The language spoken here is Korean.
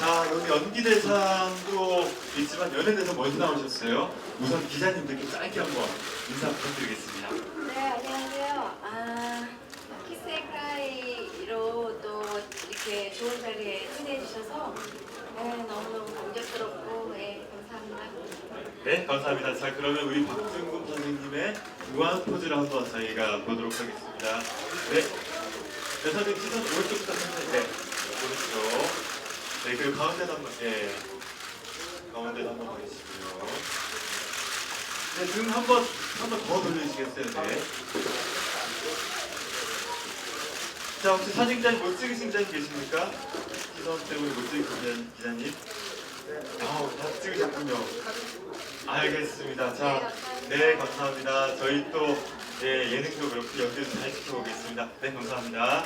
여기 연기대상도 있지만 연예대상 먼저 나오셨어요. 우선 기자님들께 짧게 한번 인사 부탁드리겠습니다. 네, 안녕하세요. 아, 키스앤크라이로 또 이렇게 좋은 자리에 초대해 주셔서 네, 너무너무 감격스럽고 네, 감사합니다. 네, 감사합니다. 자, 그러면 우리 박준금 선생님의 무한 포즈를 한번 저희가 보도록 하겠습니다. 네. 네, 선생님 시선 오른쪽부터 선생님. 네. 오른쪽. 네, 그리고 가운데도 한 번, 예. 가운데도 한번 보여주시고요. 네, 등 한 번, 한 번 더 돌려주시겠어요? 네. 자, 혹시 사진자님 못 찍으신 자님 계십니까? 시선 때문에 못 찍으신 기자님? 아, 다 찍으셨군요. 알겠습니다. 자, 네, 감사합니다. 저희 또 예, 예능도 그렇고 연기도 잘 지켜보겠습니다. 네, 감사합니다.